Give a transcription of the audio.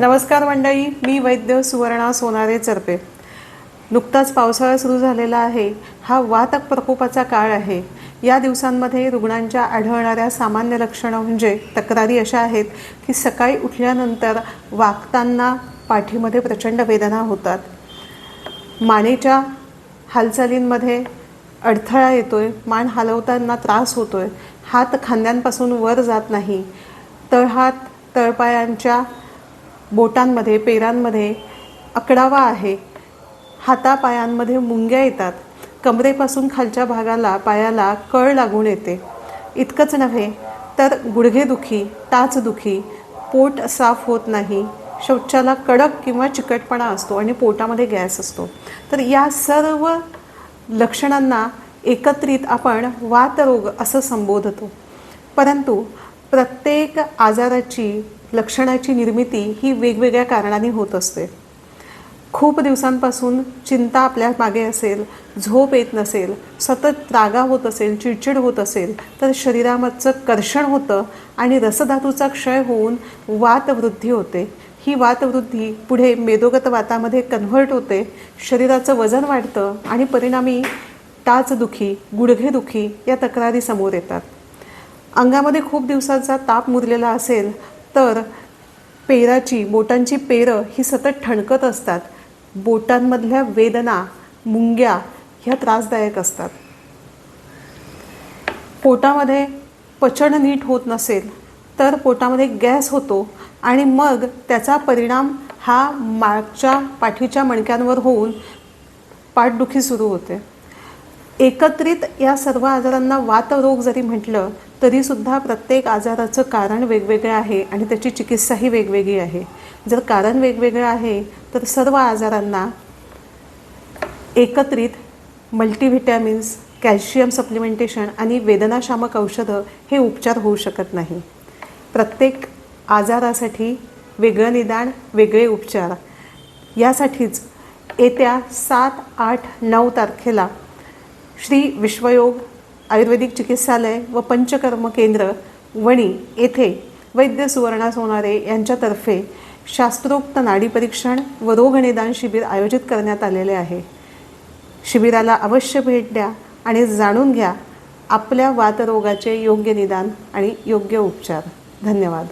नमस्कार मंडळी मी वैद्य सुवर्णा सोनारे चरपे. नुकताच पावसाळा सुरू झालेला आहे. हा वातक प्रकोपाचा काळ आहे. या दिवसांमध्ये रुग्णांच्या आढळणाऱ्या सामान्य लक्षणं म्हणजे तक्रारी अशा आहेत की सकाळी उठल्यानंतर वागताना पाठीमध्ये प्रचंड वेदना होतात. मानेच्या हालचालींमध्ये अडथळा येतोय मान हलवताना त्रास होतोय हात खांद्यांपासून वर जात नाही तळहात तळपायांच्या बोटांमध्ये पेरांमध्ये अकडावा आहे. हातापायांमध्ये मुंग्या येतात. कमरेपासून खालच्या भागाला पायाला कळ लागून येते. इतकंच नव्हे तर गुडघेदुखी टाचदुखी पोट साफ होत नाही. शौचाला कडक किंवा चिकटपणा असतो आणि पोटामध्ये गॅस असतो. तर या सर्व लक्षणांना एकत्रित आपण वातरोग असं संबोधतो. परंतु प्रत्येक आजाराची लक्षणाची निर्मिती ही वेगवेगळ्या कारणांनी होत असते. खूप दिवसांपासून चिंता आपल्या मागे असेल झोप येत नसेल सतत रागा होत असेल चिडचिड होत असेल तर शरीरामधचं कर्षण होतं आणि रसधातूचा क्षय होऊन वातवृद्धी होते. ही वातवृद्धी पुढे मेदोगत वातामध्ये कन्व्हर्ट होते. शरीराचं वजन वाढतं आणि परिणामी टाचदुखी गुडघेदुखी या तक्रारी समोर येतात. अंगामध्ये खूप दिवसाचा ताप मुरलेला असेल तर पेराची बोटांची पेरं ही सतत ठणकत असतात. बोटांमधल्या वेदना मुंग्या ह्या त्रासदायक असतात. पोटामध्ये पचन नीट होत नसेल तर पोटामध्ये गॅस होतो आणि मग त्याचा परिणाम हा मागच्या पाठीच्या मणक्यांवर होऊन पाठदुखी सुरू होते. एकत्रित या सर्व आजारांना वातरोग जरी म्हटलं तरीसुद्धा प्रत्येक आजाराचं कारण वेगवेगळं आहे आणि त्याची चिकित्साही वेगवेगळी आहे. जर कारण वेगवेगळं आहे तर सर्व आजारांना एकत्रित मल्टीव्हिटॅमिन्स कॅल्शियम सप्लिमेंटेशन आणि वेदनाशामक औषधं हे उपचार होऊ शकत नाही. प्रत्येक आजारासाठी वेगळं निदान वेगळे उपचार. यासाठीच येत्या सात आठ नऊ तारखेला श्री विश्वयोग आयुर्वेदिक चिकित्सालय व पंचकर्म केंद्र वणी येथे वैद्य सुवर्णा सोनारे यांच्यातर्फे शास्त्रोक्त नाडी परीक्षण व रोगनिदान शिबिर आयोजित करण्यात आलेले आहे. शिबिराला अवश्य भेट द्या आणि जाणून घ्या आपल्या वातरोगाचे योग्य निदान आणि योग्य उपचार. धन्यवाद.